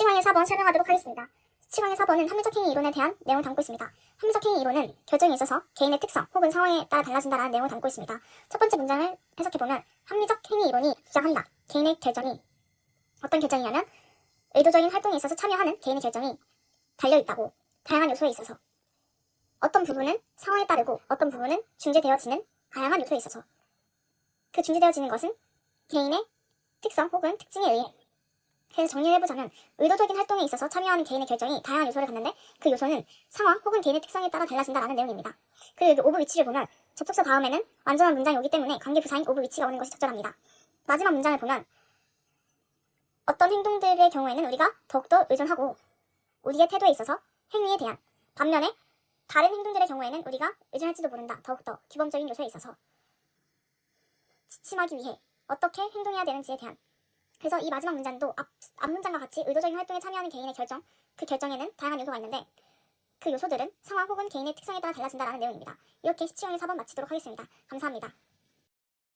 수치광의 4번 설명하도록 하겠습니다. 수치광의 4번은 합리적 행위 이론에 대한 내용을 담고 있습니다. 합리적 행위 이론은 결정에 있어서 개인의 특성 혹은 상황에 따라 달라진다는 내용을 담고 있습니다. 첫 번째 문장을 해석해보면 합리적 행위 이론이 주장한다. 개인의 결정이 어떤 결정이냐면 의도적인 활동에 있어서 참여하는 개인의 결정이 달려있다고 다양한 요소에 있어서 어떤 부분은 상황에 따르고 어떤 부분은 중재되어지는 다양한 요소에 있어서 그 중재되어지는 것은 개인의 특성 혹은 특징에 의해 그래서 정리해보자면 의도적인 활동에 있어서 참여하는 개인의 결정이 다양한 요소를 갖는데 그 요소는 상황 혹은 개인의 특성에 따라 달라진다라는 내용입니다. 그리고 여기 오브 위치를 보면 접속사 다음에는 완전한 문장이 오기 때문에 관계 부사인 오브 위치가 오는 것이 적절합니다. 마지막 문장을 보면 어떤 행동들의 경우에는 우리가 더욱더 의존하고 우리의 태도에 있어서 행위에 대한 반면에 다른 행동들의 경우에는 우리가 의존할지도 모른다. 더욱더 규범적인 요소에 있어서 지침하기 위해 어떻게 행동해야 되는지에 대한 그래서 이 마지막 문장도 앞, 앞 문장과 같이 의도적인 활동에 참여하는 개인의 결정, 그 결정에는 다양한 요소가 있는데 그 요소들은 상황 혹은 개인의 특성에 따라 달라진다라는 내용입니다. 이렇게 시치형의 4번 마치도록 하겠습니다. 감사합니다.